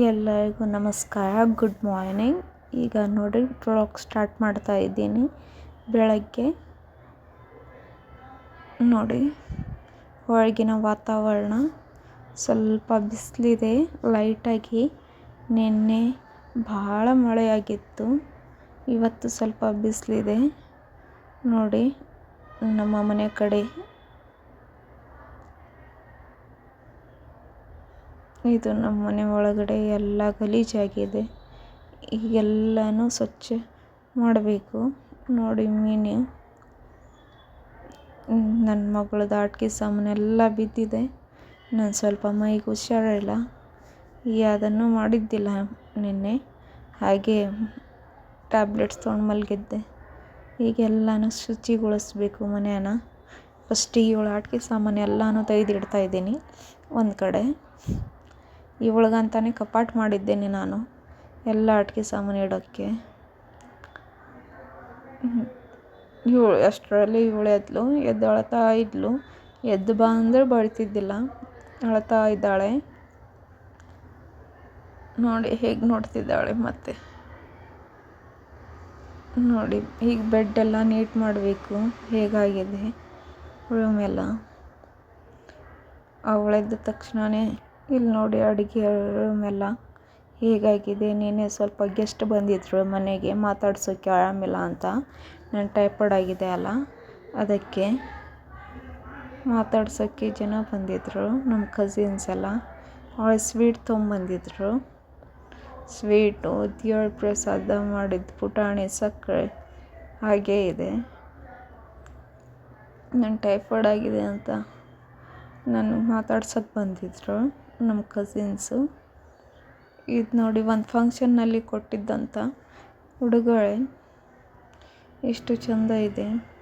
ಎಲ್ಲರಿಗೂ ನಮಸ್ಕಾರ. Good morning ಈಗ ನೋಡಿ ಬ್ಲಾಗ್ ಸ್ಟಾರ್ಟ್ ಮಾಡ್ತಾ ಇದ್ದೀನಿ. ಬೆಳಗ್ಗೆ ನೋಡಿ, ಹೊರಗಿನ ವಾತಾವರಣ ಸ್ವಲ್ಪ ಬಿಸಿಲಿದೆ. ಲೈಟಾಗಿ ನಿನ್ನೆ ಭಾಳ ಮಳೆಯಾಗಿತ್ತು. ಇವತ್ತು ಸ್ವಲ್ಪ ಬಿಸಿಲಿದೆ. ನೋಡಿ, ನಮ್ಮ ಮನೆ ಕಡೆ ಇದು ನಮ್ಮ ಮನೆ ಒಳಗಡೆ ಎಲ್ಲ ಗಲೀಜಾಗಿದೆ. ಈಗೆಲ್ಲನೂ ಸ್ವಚ್ಛ ಮಾಡಬೇಕು. ನೋಡಿ ಮೀನು. ನನ್ನ ಮಗಳದ್ದು ಆಟಿಕೆ ಸಾಮಾನೆಲ್ಲ ಬಿದ್ದಿದೆ. ನಾನು ಸ್ವಲ್ಪ ಮೈಗೆ ಹುಷಾರಿಲ್ಲ. ಅದನ್ನು ಮಾಡಿದ್ದಿಲ್ಲ ನಿನ್ನೆ. ಹಾಗೆ ಟ್ಯಾಬ್ಲೆಟ್ಸ್ ತೊಗೊಂಡು ಮಲಗಿದ್ದೆ. ಈಗೆಲ್ಲನೂ ಶುಚಿಗೊಳಿಸ್ಬೇಕು ಮನೆಯನ್ನ. ಫಸ್ಟಿಗೆ ಇವಳ ಆಟಿಕೆ ಸಾಮಾನು ಎಲ್ಲನೂ ತೆಗೆದಿಡ್ತಾ ಇದ್ದೀನಿ. ಒಂದು ಕಡೆ. ಇವಳಿಗಂತಾನೆ ಕಪಾಟ್ ಮಾಡಿದ್ದೇನೆ ನಾನು. ಎಲ್ಲ ಆಟಿಕೆ ಸಾಮಾನು ಇಡೋಕ್ಕೆ. ಇವಳು ಅಷ್ಟರಲ್ಲಿ ಇವಳು ಎದ್ಲು. ಎದ್ದು ಅಳ್ತಾ ಇದ್ಲು. ಎದ್ದು ಬಾ ಅಂದರೆ ಬರ್ತಿದ್ದಿಲ್ಲ. ಅಳ್ತಾ ಇದ್ದಾಳೆ. ನೋಡಿ ಹೇಗೆ ನೋಡ್ತಿದ್ದಾಳೆ ಮತ್ತೆ. ನೋಡಿ ಈಗ ಬೆಡ್ ಎಲ್ಲ ನೀಟ್ ಮಾಡಬೇಕು. ಹೇಗಾಗಿದೆ? ರೂಮ್ ಎಲ್ಲ. ಅವಳೆದ್ದ ತಕ್ಷಣವೇ ಇಲ್ಲಿ ನೋಡಿ ಅಡುಗೆ ರೂಮ್ ಎಲ್ಲ ಹೇಗಾಗಿದೆ? ನಿನ್ನೆ ಸ್ವಲ್ಪ ಗೆಸ್ಟ್ ಬಂದಿದ್ದರು ಮನೆಗೆ ಮಾತಾಡ್ಸೋಕ್ಕೆ ಆರಾಮಿಲ್ಲ ಅಂತ. ನನ್ನ ಟೈಫಾಯ್ಡ್ ಆಗಿದೆ ಅಲ್ಲ, ಅದಕ್ಕೆ ಮಾತಾಡ್ಸೋಕ್ಕೆ ಜನ ಬಂದಿದ್ದರು ನಮ್ಮ ಕಸಿನ್ಸ್ ಎಲ್ಲ, ಅವಳು ಸ್ವೀಟ್ ತೊಗೊಂಬಂದಿದ್ರು. ಸ್ವೀಟು ದೇವ್ರ ಪ್ರಸಾದ ಮಾಡಿದ ಪುಟಾಣಿ, ಸಕ್ಕರೆ, ಹಾಗೇ ಇದೆ. ನನ್ನ ಟೈಫಾಯ್ಡ್ ಆಗಿದೆ ಅಂತ ನಾನು ಮಾತಾಡ್ಸೋಕ್ಕೆ ಬಂದಿದ್ದರು ನಮ್ಮ ಕಸಿನ್ಸು ಇದು ನೋಡಿ ಒಂದು ಫಂಕ್ಷನ್ನಲ್ಲಿ ಕೊಟ್ಟಿದ್ದಂಥ ಉಡುಗೊರೆ. ಎಷ್ಟು ಚಂದ ಇದೆ.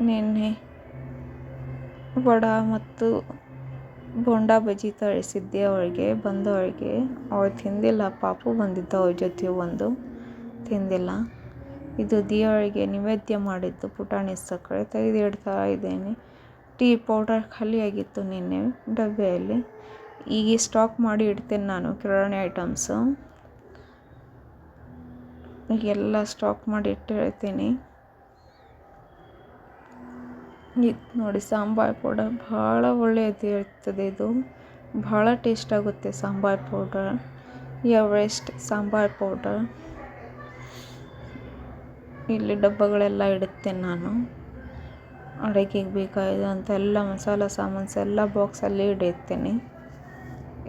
ನಿನ್ನೆ ವಡ ಮತ್ತು ಬೋಂಡಾ ಬಜ್ಜಿ ತರಿಸಿದ್ದೆ ಅವಳಿಗೆ ಬಂದವಳಿಗೆ ಅವಳು ತಿಂದಿಲ್ಲ, ಪಾಪು ಬಂದಿದ್ದ ಅವ್ರ ಜೊತೆ ಒಂದು. ತಿಂದಿಲ್ಲ. ಇದು ದೇವರಿಗೆ ನೈವೇದ್ಯ ಮಾಡಿದ್ದು ಪುಟಾಣಿ ಸಕ್ಕರೆ. ತೆಗೆದಿಡ್ತಾ ಇದ್ದೇನೆ. ಟೀ ಪೌಡರ್ ಖಾಲಿಯಾಗಿತ್ತು ನಿನ್ನೆ ಡಬ್ಬೆಯಲ್ಲಿ. ಈಗ ಸ್ಟಾಕ್ ಮಾಡಿ ಇಡ್ತೇನೆ ನಾನು ಕಿರಾಣಿ ಐಟಮ್ಸು. ಈಗೆಲ್ಲ ಸ್ಟಾಕ್ ಮಾಡಿ ಇಟ್ಟಿರ್ತೀನಿ ಇದು ನೋಡಿ, ಸಾಂಬಾರು ಪೌಡರ್ ಭಾಳ ಒಳ್ಳೆಯದು ಇರ್ತದೆ ಇದು. ಭಾಳ ಟೇಸ್ಟ್ ಆಗುತ್ತೆ sambar powder. Everest sambar powder. ಇಲ್ಲಿ ಡಬ್ಬಗಳೆಲ್ಲ ಇಡುತ್ತೇನೆ ನಾನು. ಅಡುಗೆಗೆ ಬೇಕಾದಂಥ ಎಲ್ಲ ಮಸಾಲ ಸಾಮಾನ್ಸ್ ಎಲ್ಲ ಬಾಕ್ಸಲ್ಲಿ ಇಡುತ್ತೇನೆ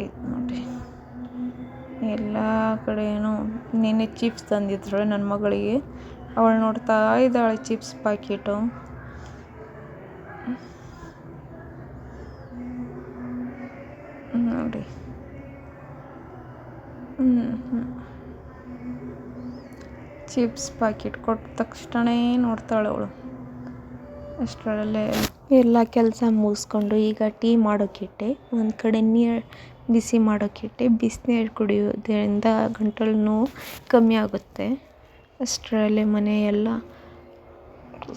ಇದು ನೋಡಿ. ಎಲ್ಲ ಕಡೆಯೂ ನಿನ್ನೆ ಚಿಪ್ಸ್ ತಂದಿದ್ರು ನನ್ನ ಮಗಳಿಗೆ. ಅವಳು ನೋಡ್ತಾ ಇದ್ದಾಳೆ ಚಿಪ್ಸ್ ಪ್ಯಾಕೆಟು ನೋಡಿ. ಚಿಪ್ಸ್ ಪ್ಯಾಕೆಟ್ ಕೊಟ್ಟ ತಕ್ಷಣ ನೋಡ್ತಾಳೆ ಅವಳು. ಅಷ್ಟರಲ್ಲೇ ಎಲ್ಲ ಕೆಲಸ ಮುಗಿಸ್ಕೊಂಡು ಈಗ ಟೀ ಮಾಡೋಕ್ಕಿಟ್ಟೆ. ಒಂದು ಕಡೆ ನೀರು ಬಿಸಿ ಮಾಡೋಕ್ಕಿಟ್ಟೆ. ಬಿಸಿನೀರು ಕುಡಿಯೋದ್ರಿಂದ ಗಂಟಲು ನೋವು ಕಮ್ಮಿ ಆಗುತ್ತೆ. ಅಷ್ಟರಲ್ಲೇ ಮನೆಯೆಲ್ಲ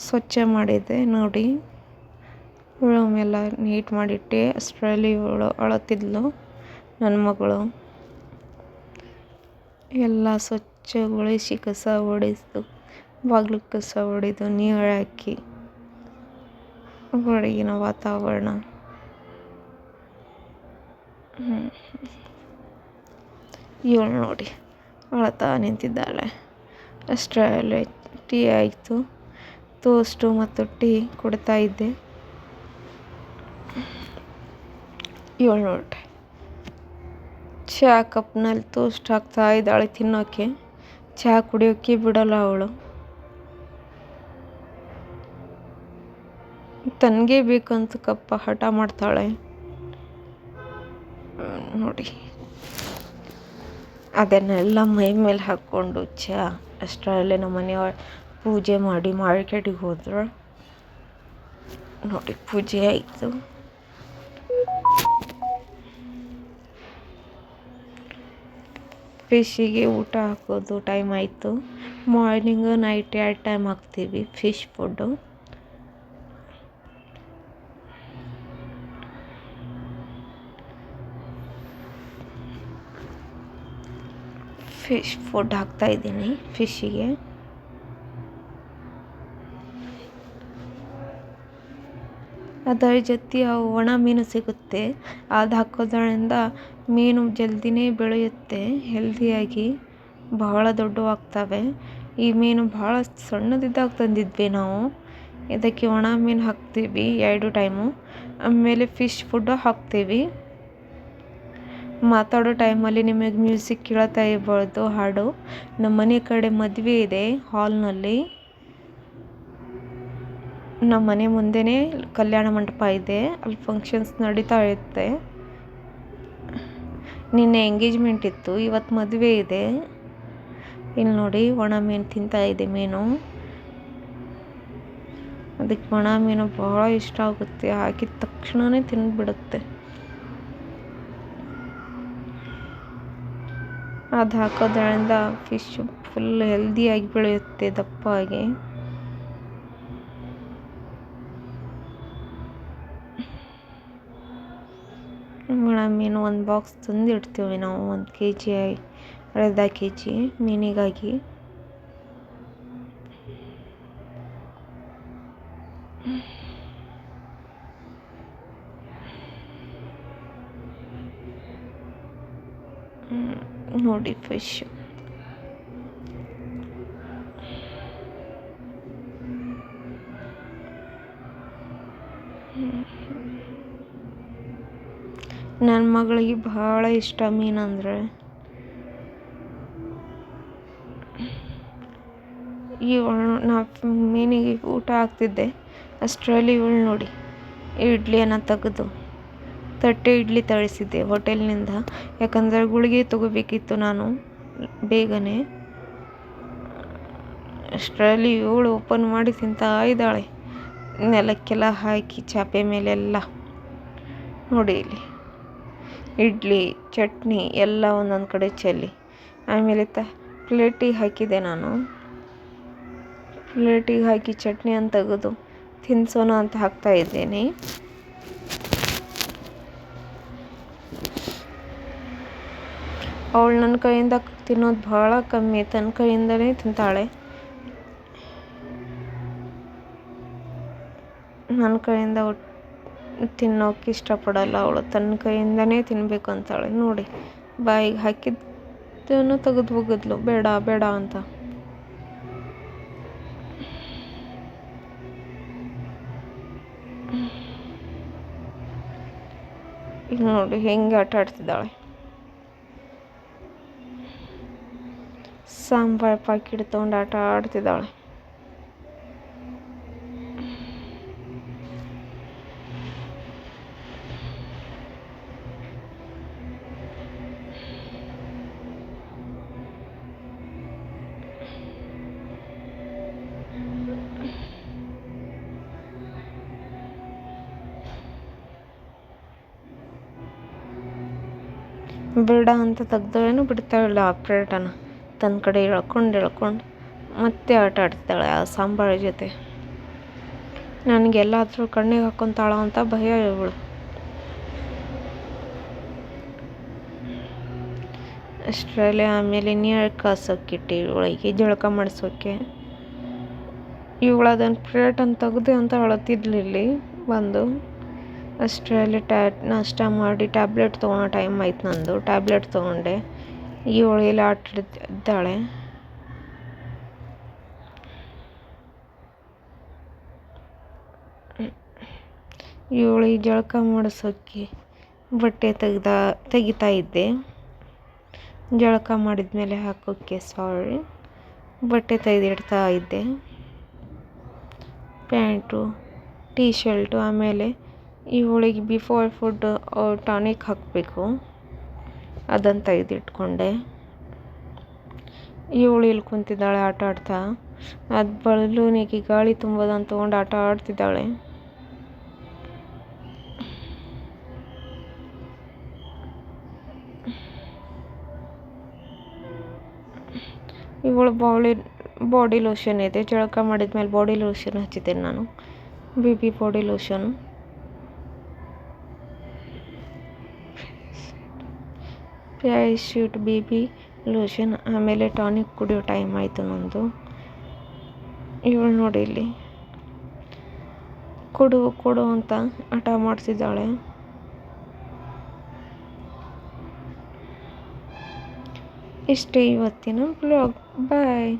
ಸ್ವಚ್ಛ ಮಾಡಿದೆ ನೋಡಿ. ರೂಮ್ ಎಲ್ಲ ನೀಟ್ ಮಾಡಿಟ್ಟೆ. ಅಷ್ಟರಲ್ಲಿ ಇವಳು ಅಳತಿದ್ಲು ನನ್ನ ಮಗಳು. ಎಲ್ಲ ಸ್ವಚ್ಛಗೊಳಿಸಿ ಕಸ ಹೊಡೆದು ಬಾಗಿಲು ಕಸ ಹೊಡೆದು ನೀರು ಹಾಕಿ ಹೊರಗಿನ ವಾತಾವರಣ. ಇವಳು ನೋಡಿ, ಅಳ್ತಾ ನಿಂತಿದ್ದಾಳೆ. ಅಷ್ಟರಲ್ಲೇ ಟೀ ಆಯಿತು. ಟೋಸ್ಟು ಮತ್ತು ಟೀ ಕೊಡ್ತಾ ಇದ್ದೆ. ಇವಳು ನೋಡ್ರಿ, ಚಹಾ ಕಪ್ನಲ್ಲಿ ಟೋಸ್ಟ್ ಹಾಕ್ತಾ ಇದ್ದಾಳೆ ತಿನ್ನೋಕ್ಕೆ ಚಹಾ ಕುಡಿಯೋಕ್ಕೆ ಬಿಡೋಲ್ಲ ಅವಳು. ತನಗೆ ಬೇಕಂತ ಕಪ್ಪ ಹಠ ಮಾಡ್ತಾಳೆ. ನೋಡಿ. ಅದನ್ನೆಲ್ಲ ಮೈ ಮೇಲೆ ಹಾಕ್ಕೊಂಡು ಛಾ, ಅಷ್ಟರಲ್ಲೇ ನಮ್ಮ ಮನೆಯವ್ರು ಪೂಜೆ ಮಾಡಿ ಮಾರ್ಕೆಟಿಗೆ ಹೋದ್ರು. ನೋಡಿ, ಪೂಜೆ ಆಯಿತು. ಫಿಶ್ಶಿಗೆ ಊಟ ಹಾಕೋದು ಟೈಮ್ ಆಯಿತು. ಮಾರ್ನಿಂಗು ನೈಟ್ ಎರಡು ಟೈಮ್ ಹಾಕ್ತೀವಿ ಫಿಶ್ ಫುಡ್ಡು ಫಿಶ್ ಫುಡ್ ಹಾಕ್ತಾ ಇದ್ದೀನಿ ಫಿಶ್ಶಿಗೆ ಅದರ ಜೊತೆ ಅವು ಒಣ ಮೀನು ಸಿಗುತ್ತೆ. ಅದು ಹಾಕೋದ್ರಿಂದ ಮೀನು ಜಲ್ದಿನೇ ಬೆಳೆಯುತ್ತೆ ಹೆಲ್ದಿಯಾಗಿ ಬಹಳ ದೊಡ್ಡವಾಗ್ತವೆ. ಈ ಮೀನು ಬಹಳ ಸಣ್ಣದಿದ್ದಾಗ ತಂದಿದ್ವಿ ನಾವು. ಇದಕ್ಕೆ ಒಣ ಮೀನು ಹಾಕ್ತೀವಿ ಎರಡು ಟೈಮು. ಆಮೇಲೆ ಫಿಶ್ ಫುಡ್ಡು ಹಾಕ್ತೀವಿ. ಮಾತಾಡೋ ಟೈಮಲ್ಲಿ ನಿಮಗೆ ಮ್ಯೂಸಿಕ್ ಕೇಳ್ತಾ ಇರ್ಬೋದು. ಹಾಡು. ನಮ್ಮ ಮನೆ ಕಡೆ ಮದುವೆ ಇದೆ ಹಾಲ್ನಲ್ಲಿ. ನಮ್ಮ ಮನೆ ಮುಂದೆನೇ ಕಲ್ಯಾಣ ಮಂಟಪ ಇದೆ. ಅಲ್ಲಿ ಫಂಕ್ಷನ್ಸ್ ನಡೀತಾ ಇರುತ್ತೆ. ನಿನ್ನೆ ಎಂಗೇಜ್ಮೆಂಟ್ ಇತ್ತು. ಇವತ್ತು ಮದುವೆ ಇದೆ. ಇಲ್ಲಿ ನೋಡಿ, ಒಣ ಮೀನು ತಿಂತಾ ಇದೆ ಮೀನು. ಅದಕ್ಕೆ ಒಣ ಮೀನು ಭಾಳ ಇಷ್ಟ ಆಗುತ್ತೆ. ಹಾಕಿದ ತಕ್ಷಣವೇ ತಿಂದ್ಬಿಡುತ್ತೆ. ಅದು ಹಾಕೋದ್ರಿಂದ ಫಿಶ್ ಫುಲ್ ಹೆಲ್ದಿಯಾಗಿ ಬೆಳೆಯುತ್ತೆ ದಪ್ಪಾಗಿ ಒಣ ಮೀನು ಒಂದು ಬಾಕ್ಸ್ ತಂದಿಡ್ತೀವಿ ನಾವು, ಒಂದು ಕೆ ಜಿ ಅರ್ಧ ಕೆ ಜಿ ಮೀನಿಗಾಗಿ. ನೋಡಿ ಫಿಶ್ ನನ್ನ ಮಗಳಿಗೆ ಭಾಳ ಇಷ್ಟ ಮೀನಂದರೆ ಈ ನಾ ಮೀನಿಗೆ ಊಟ ಹಾಕ್ತಿದ್ದೆ. ಅಷ್ಟರಲ್ಲಿ ಇವಳು ನೋಡಿ ಇಡ್ಲಿಯನ್ನು ತೆಗೆದು. ತಟ್ಟೆ ಇಡ್ಲಿ ತರಿಸಿದ್ದೆ ಹೋಟೆಲ್ನಿಂದ. ಯಾಕಂದರೆ ಗುಳಿಗೆ ತಗೋಬೇಕಿತ್ತು ನಾನು ಬೇಗನೆ. ಅಷ್ಟರಲ್ಲಿ ಇವಳು ಓಪನ್ ಮಾಡಿ ತಿಂತಾ ಇದ್ದಾಳೆ ನೆಲಕ್ಕೆಲ್ಲ ಹಾಕಿ ಚಾಪೆ ಮೇಲೆಲ್ಲ ನೋಡಿ ಇಲ್ಲಿ. ಇಡ್ಲಿ, ಚಟ್ನಿ ಎಲ್ಲ ಒಂದೊಂದು ಕಡೆ ಚೆಲ್ಲಿ. ಆಮೇಲೆ ತ ಪ್ಲೇಟಿಗೆ ಹಾಕಿದೆ ನಾನು. ಪ್ಲೇಟಿಗೆ ಹಾಕಿ ಚಟ್ನಿ ಅಂತ ತೆಗೆದು ತಿನ್ಸೋಣ ಅಂತ ಹಾಕ್ತಾ ಇದ್ದೀನಿ. ಅವಳು ನನ್ನ ಕೈಯಿಂದ ತಿನ್ನೋದು ಭಾಳ ಕಮ್ಮಿ, ತನ್ನ ಕೈಯಿಂದಲೇ ತಿಂತಾಳೆ. ನನ್ನ ಕೈಯಿಂದ ತಿನ್ನೋಕೆ ಇಷ್ಟಪಡಲ್ಲ ಅವಳು, ತನ್ನ ಕೈಯಿಂದನೇ ತಿನ್ನಬೇಕು ಅಂತಾಳೆ. ನೋಡಿ, ಬಾಯಿಗೆ ಹಾಕಿದ್ದನ್ನು ತೆಗೆದು ಹೋಗಿದ್ಲು ಬೇಡ ಬೇಡ ಅಂತ. ನೋಡಿ, ಹೆಂಗೆ ಆಟ ಆಡ್ತಿದ್ದಾಳೆ. ಸಾಂಬಾರ್ ಪಾಕಿಟ್ ತೊಗೊಂಡು ಆಟ ಆಡ್ತಿದ್ದಾಳೆ. ಬೇಡ ಅಂತ ತೆಗ್ದಳೇನು ಬಿಡ್ತಾಳಿಲ್ಲ ಆಪ್ರೇಟನ ತನ್ನ ಕಡೆ ಎಳ್ಕೊಂಡು ಎಳ್ಕೊಂಡು ಮತ್ತೆ ಆಟ ಆಡ್ತಾಳೆ ಆ ಸಾಂಬಾರ ಜೊತೆ. ನನಗೆಲ್ಲಾದರೂ ಕಣ್ಣಿಗೆ ಹಾಕೊತಾಳ ಅಂತ ಭಯ ಇವಳು. ಅಷ್ಟರಲ್ಲಿ ಆಮೇಲೆ ನೀರು ಕಾಸೋಕ್ಕಿಟ್ಟು ಇವಳಿಗೆ ಜಳಕ ಮಾಡಿಸೋಕ್ಕೆ ಇವಳು ಅದನ್ನು ಪ್ಲೇಟನ್ನು ತೆಗೆದು ಅಂತ ಅಳತಿದ್ಲಿಲ್ಲಿ ಬಂದು. ಅಷ್ಟರಲ್ಲಿ ಟ್ಯಾ ನಾಷ್ಟ ಮಾಡಿ ಟ್ಯಾಬ್ಲೆಟ್ ತೊಗೊಳೋ ಟೈಮ್ ಆಯ್ತು ನಂದು. ಟ್ಯಾಬ್ಲೆಟ್ ತೊಗೊಂಡೆ. ಇವಳು ಇಲ್ಲಿ ಆಟ ಇದ್ದಾಳೆ ಇವಳಿಗೆ ಜಳಕ ಮಾಡಿಸೋಕ್ಕೆ ಬಟ್ಟೆ ತೆಗ್ದ, ತೆಗಿತಾ ಇದ್ದೆ. ಜಳಕ ಮಾಡಿದ ಮೇಲೆ ಹಾಕೋಕ್ಕೆ ಸಾರಿ ಬಟ್ಟೆ ತೆಗೆದಿಡ್ತಾ ಇದ್ದೆ. ಪ್ಯಾಂಟು ಟೀ ಶರ್ಟು ಆಮೇಲೆ ಇವಳಿಗೆ ಬಿಫೋರ್ ಫುಡ್ ಟಾನಿಕ್ ಹಾಕಬೇಕು. ಅದನ್ನು ತೆಗೆದಿಟ್ಕೊಂಡೆ ಇವಳು ಇಲ್ಲಿ ಕುಂತಿದ್ದಾಳೆ, ಆಟ ಆಡ್ತಾ. ಅದು ಬಲೂನಿಗೆ ಗಾಳಿ ತುಂಬೋದನ್ನು ತೊಗೊಂಡು ಆಟ ಆಡ್ತಿದ್ದಾಳೆ. ಇವಳು ಬಾಡಿ ಬಾಡಿ ಲೋಷನ್ ಇದೆ. ಜಳಕ ಮಾಡಿದ್ಮೇಲೆ ಬಾಡಿ ಲೋಷನ್ ಹಚ್ಚಿದ್ದೇನೆ ನಾನು. B B body lotion. Parachute B B lotion ಆಮೇಲೆ ಟಾನಿಕ್ ಕುಡಿಯೋ ಟೈಮ್ ಆಯಿತು ನಂದು. ಇವಳು ನೋಡಿ ಇಲ್ಲಿ. ಕೊಡು ಕೊಡು ಅಂತ ಹಠ ಮಾಡಿಸಿದ್ದಾಳೆ. ಇಷ್ಟೇ ಇವತ್ತಿನ ಬ್ಲಾಗ್ ಬಾಯ್